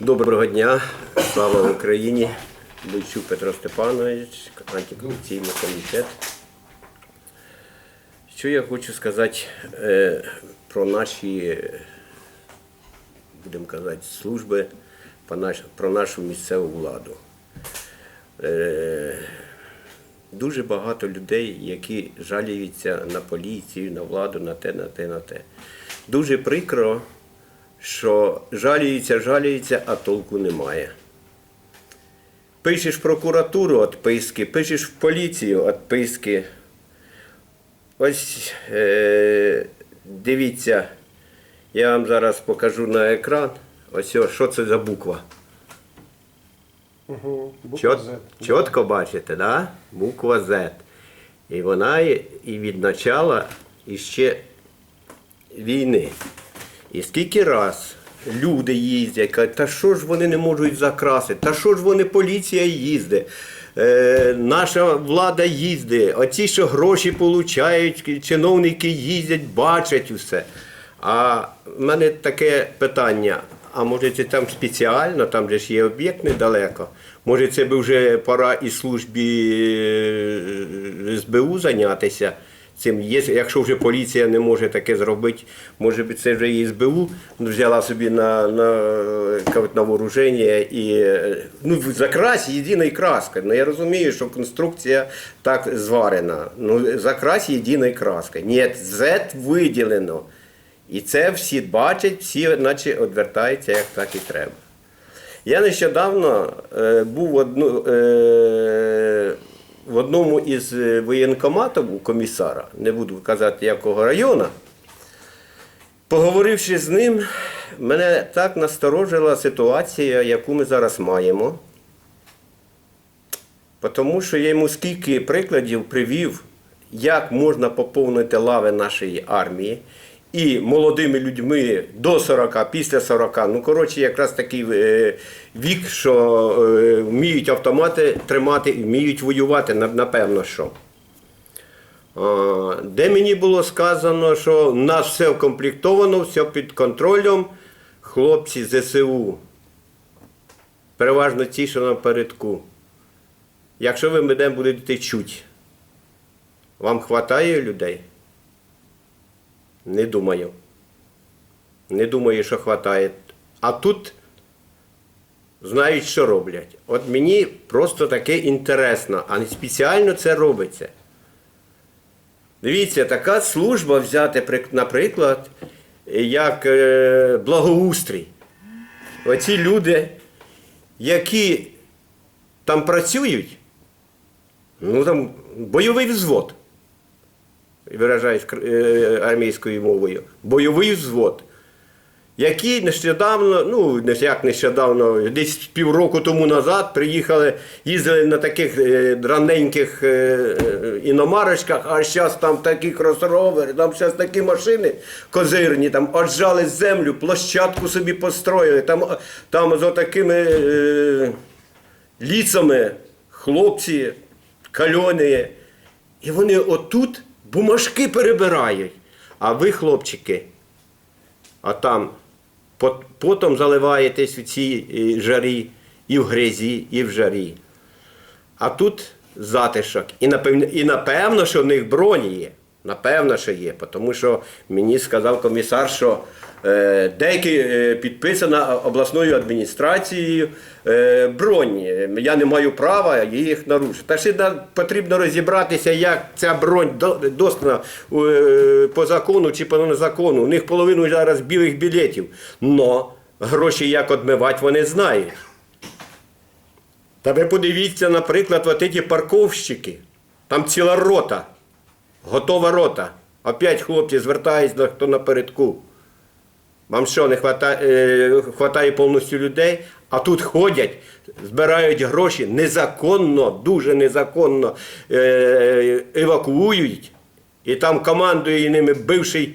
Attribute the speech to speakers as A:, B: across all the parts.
A: Доброго дня, слава Україні. Бойчук Петро Степанович, антикорупційний комітет. Що я хочу сказати е, про наші, будемо казати, служби, про нашу місцеву владу. Е, дуже багато людей, які жаліються на поліцію, на владу, на те, на те, на те. Дуже прикро, що жаліються, жаліються, а толку немає. Пишеш в прокуратуру відписки, пишеш в поліцію відписки. Ось е, дивіться, я вам зараз покажу на екран. Ось о, що це за буква.
B: Угу.
A: Чот, чітко бачите, да? буква Z. І вона і і від начала іще війни. І скільки раз люди їздять, кажуть, та що ж вони не можуть закрасити, та що ж вони поліція їздить. Е, наша влада їздить, оці, що гроші получають, чиновники їздять, бачать усе. А в мене таке питання: а може це там спеціально, там же ж є об'єкт недалеко. Може, це би вже пора і службі е, СБУ зайнятися цим. Якщо вже поліція не може таке зробити, може би це вже і СБУ взяла собі на, на, на вооруження і ну, закрась єдиною краскою. Ну, я розумію, що конструкція так зварена. Ну, закрась єдиною краскою. Ні, Z виділено. І це всі бачать, всі наче відвертаються, як так і треба. Я нещодавно е, був одну, е, в одному із е, воєнкоматів у комісара, не буду казати якого району. Поговоривши з ним, мене так насторожила ситуація, яку ми зараз маємо. Тому що я йому скільки прикладів привів, як можна поповнити лави нашої армії. І молодими людьми до 40, після 40. Ну, коротше, якраз такий е, вік, що е, вміють автомати тримати і вміють воювати, напевно, що. Де мені було сказано, що в нас все вкомплектовано, все під контролем. Хлопці ЗСУ, переважно ті, що напередку. Якщо ви мене будете чути, вам вистачає людей? Не думаю. Не думаю, що вистачає. А тут знають, що роблять. От мені просто таке інтересно, а не спеціально це робиться. Дивіться, така служба взяти, наприклад, як е, благоустрій. Оці люди, які там працюють, ну там бойовий взвод виражаюсь е, армійською мовою, бойовий взвод, які нещодавно, ну як нещодавно, десь півроку тому назад приїхали, їздили на таких е, драненьких е, е, іномарочках, а зараз там такі кросровери, там зараз такі машини козирні, там отжали землю, площадку собі построїли, там, там з отакими е, ліцами хлопці кальоні. І вони отут бумажки перебирають. А ви, хлопчики, а там потом заливаєтесь у цій е, жарі, і в грязі, і в жарі. А тут затишок. І напевно, і напевно, що в них броні є. Напевно, що є. Тому що мені сказав комісар, що е, деякі е, підписана обласною адміністрацією е, бронь. Я не маю права їх нарушити. Та ще потрібно розібратися, як ця бронь достана по закону чи по незакону. У них половину зараз білих білетів. Но гроші як відмивати вони знають. Та ви подивіться, наприклад, от ці парковщики. Там ціла рота. Готова рота. Опять хлопці звертаються хто напередку. Вам що, не хватає, е, хватає повністю людей, а тут ходять, збирають гроші незаконно, дуже незаконно е, евакуюють. І там командує ними бивший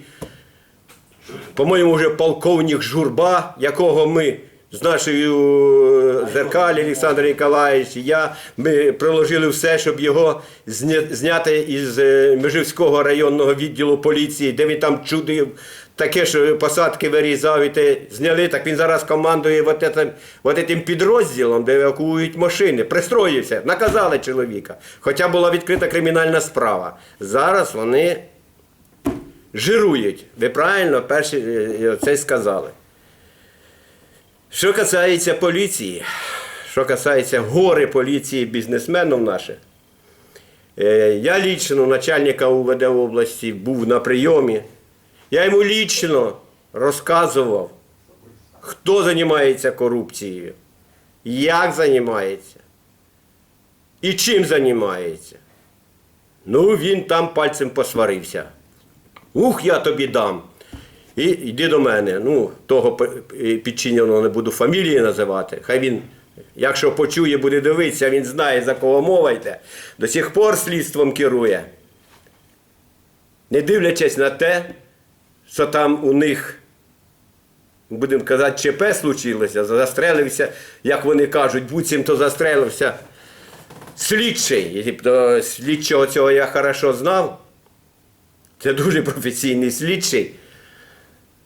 A: по-моєму, вже полковник Журба, якого ми з нашою е, зеркалі Олександр Ніколаєвич, я ми приложили все, щоб його зняти із е, Межівського районного відділу поліції, де він там чудив, таке, що посадки вирізав і те зняли, так він зараз командує вот этим, вот этим підрозділом, де евакуюють машини. Пристроївся, наказали чоловіка. Хоча була відкрита кримінальна справа. Зараз вони жирують. Ви правильно перші е, це сказали. Що касається поліції, що касається гори поліції бізнесменів наших, е, я лічно начальника УВД області був на прийомі. Я йому лічно розказував, хто займається корупцією, як займається і чим займається. Ну, він там пальцем посварився. Ух, я тобі дам. І йди до мене. Ну, того підчиненого не буду фамілії називати. Хай він, якщо почує, буде дивитися, він знає, за кого мова йде. До сих пор слідством керує. Не дивлячись на те, що там у них, будемо казати, ЧП случилося, застрелився, як вони кажуть, буцімто застрелився слідчий. До слідчого цього я хорошо знав. Це дуже професійний слідчий.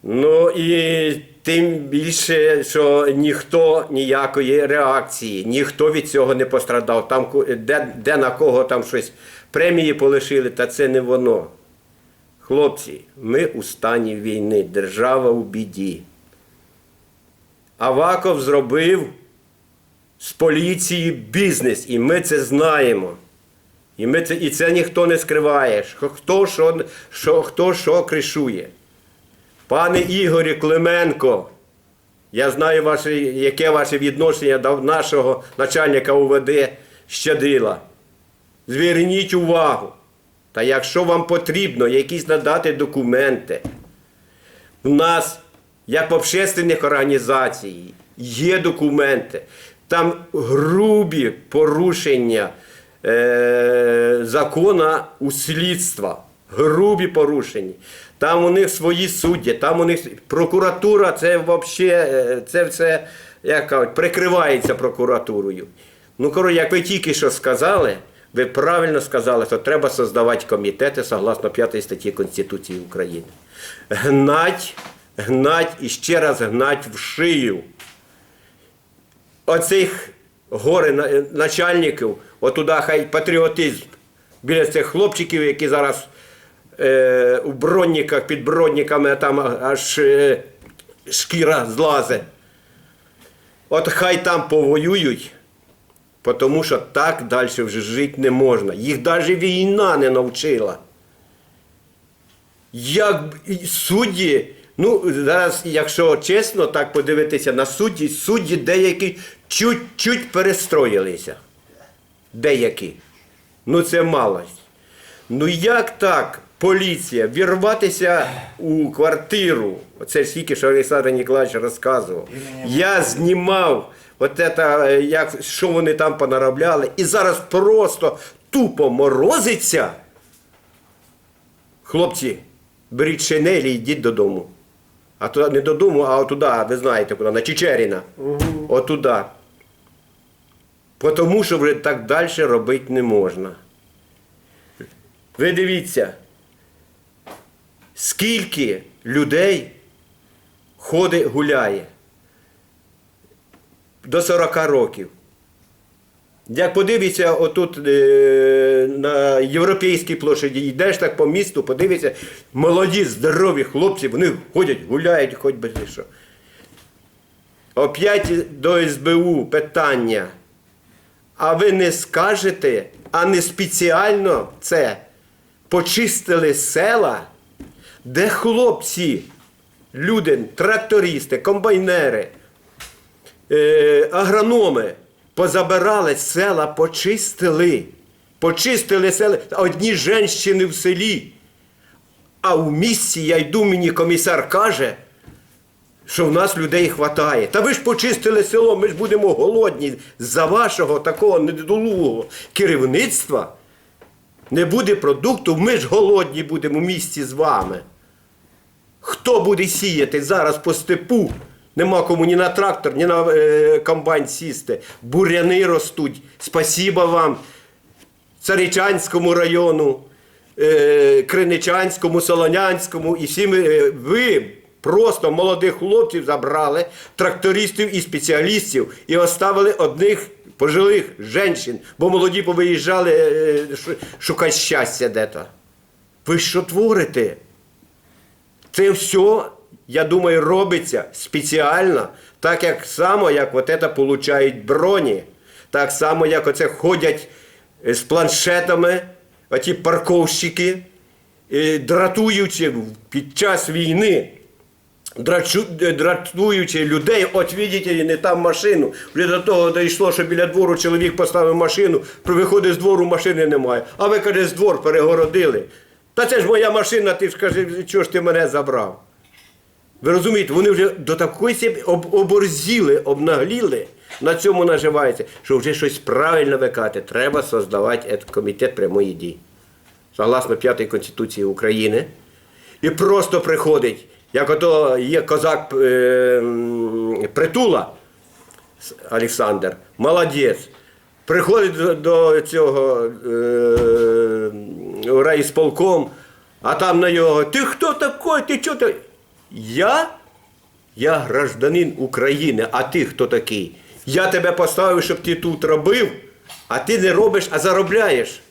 A: Ну і тим більше, що ніхто ніякої реакції, ніхто від цього не пострадав. Там де, де на кого там щось премії полишили, та це не воно. Хлопці, ми у стані війни, держава у біді. Аваков зробив з поліції бізнес, і ми це знаємо. І, ми це, і це ніхто не скриває. Хто що, що, хто що кришує. Пане Ігорі Клименко, я знаю, ваше, яке ваше відношення до нашого начальника УВД Щадила. Зверніть увагу. Та якщо вам потрібно якісь надати документи, у нас, як в общественних організацій, є документи. Там грубі порушення е, закона у слідства. Грубі порушення. Там у них свої судді, там у них прокуратура, це взагалі, це все, як кажуть, прикривається прокуратурою. Ну, коротше, як ви тільки що сказали, ви правильно сказали, що треба создавати комітети согласно 5 статті Конституції України. Гнать, гнать і ще раз гнать в шию. Оцих горе начальників, отуда хай патріотизм біля цих хлопчиків, які зараз е, у бронниках, під бронниками, там аж е, шкіра злазе. От хай там повоюють, тому що так далі вже жити не можна. Їх навіть війна не навчила. Як судді, ну зараз, якщо чесно так подивитися на судді, судді деякі чуть-чуть перестроїлися. Деякі. Ну це малость. Ну як так поліція вірватися у квартиру? Оце ж що Олександр Ніколаєвич розказував. Я знімав от это, е, як, що вони там понаробляли, і зараз просто тупо морозиться. Хлопці, беріть шинелі і йдіть додому. А туди не додому, а туди, ви знаєте куди, на Чечеріна. Отуда. Тому що вже так далі робити не можна. Ви дивіться, скільки людей ходить, гуляє до 40 років. Як подивіться, отут е, на європейській площаді, йдеш так по місту, подивіться, молоді, здорові хлопці, вони ходять, гуляють, хоч би що. Оп'ять до СБУ питання. А ви не скажете, а не спеціально це почистили села, де хлопці, люди, трактористи, комбайнери, е, агрономи позабирали села, почистили. Почистили села. Одні женщини в селі. А в місті я йду, мені комісар каже, що в нас людей хватає. Та ви ж почистили село, ми ж будемо голодні. За вашого такого недолугого керівництва не буде продукту, ми ж голодні будемо в місті з вами. Хто буде сіяти зараз по степу? Нема кому ні на трактор, ні на е, комбайн сісти. Буряни ростуть. Спасіба вам, Царичанському району, е, Криничанському, Солонянському і всі ми, е, ви просто молодих хлопців забрали, трактористів і спеціалістів, і оставили одних пожилих жінок, бо молоді повиїжджали е, шукати щастя де-то. Ви що творите? Це все, я думаю, робиться спеціально, так як само, як от це получають броні, так само, як оце ходять е, з планшетами, оті парковщики, е, дратуючи під час війни, е, дратуючи людей, от видите, не там машину. Вже до того дійшло, що біля двору чоловік поставив машину, виходить з двору, машини немає. А ви, каже, з двор перегородили. Та це ж моя машина, ти ж каже, чого ж ти мене забрав? Ви розумієте, вони вже до такої себе об, оборзіли, обнагліли, на цьому наживаються, що вже щось правильно викати. Треба создавати комітет прямої дії. Согласно 5 Конституції України. І просто приходить, як ото є козак е, притула Олександр, молодець. Приходить до, до цього е, райсполком, а там на нього, ти хто такий, ти чого ти? Я? Я гражданин України, а ти хто такий? Я тебе поставив, щоб ти тут робив, а ти не робиш, а заробляєш.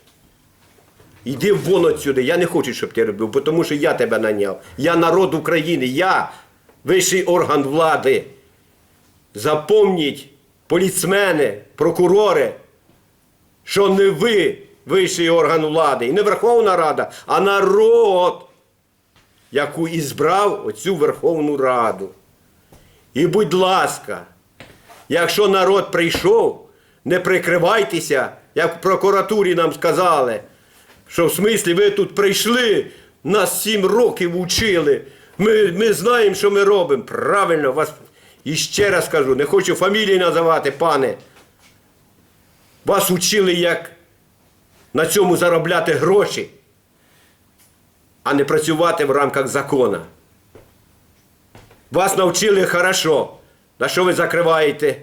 A: Йди вон отсюди, я не хочу, щоб ти робив, тому що я тебе наняв. Я народ України, я вищий орган влади. Запомніть, поліцмени, прокурори, що не ви вищий орган влади, і не Верховна Рада, а народ, яку і збрав оцю Верховну Раду. І будь ласка, якщо народ прийшов, не прикривайтеся, як в прокуратурі нам сказали, що в смислі ви тут прийшли, нас сім років учили. Ми, ми знаємо, що ми робимо. Правильно, вас і ще раз кажу, не хочу фамілії називати, пане. Вас учили, як на цьому заробляти гроші, а не працювати в рамках закона. Вас навчили хорошо. На що ви закриваєте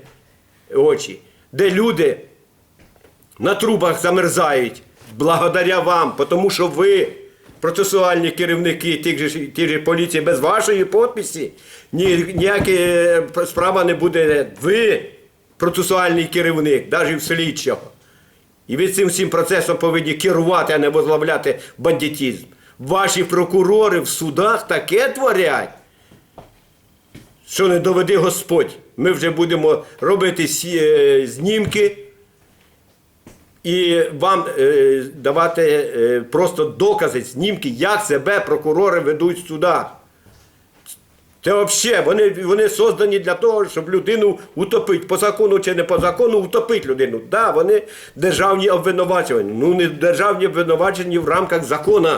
A: очі? Де люди на трубах замерзають благодаря вам, тому що ви, процесуальні керівники тих же, тих же поліції, без вашої підписі, ні, ніяка е, справа не буде. Ви процесуальний керівник, навіть в слідчого. І ви цим всім процесом повинні керувати, а не возглавляти бандитизм. Ваші прокурори в судах таке творять, що не доведи Господь. Ми вже будемо робити е, знімки і вам е, давати е, просто докази, знімки, як себе прокурори ведуть в судах. Це взагалі, вони, вони создані для того, щоб людину утопити. По закону чи не по закону утопити людину. Так, да, вони державні обвинувачення. Ну, не державні обвинувачення в рамках закону,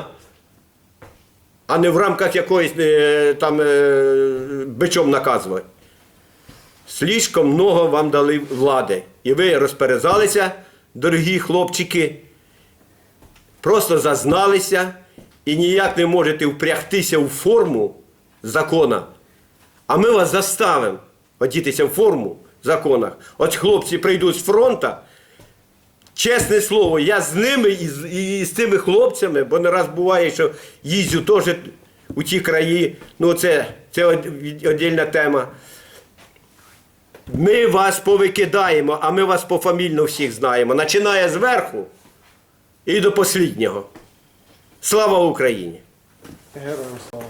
A: а не в рамках якоїсь е, там е, бичом наказувати. Слишком много вам дали влади. І ви розперезалися, дорогі хлопчики, просто зазналися і ніяк не можете впрягтися у форму закона. А ми вас заставимо одітися в форму в законах. От хлопці прийдуть з фронту. Чесне слово, я з ними і з, і з тими хлопцями, бо не раз буває, що їздю теж у ті краї. Ну, це, це віддільна тема. Ми вас повикидаємо, а ми вас пофамільно всіх знаємо. Починає зверху і до посліднього. Слава Україні!
B: Героям слава.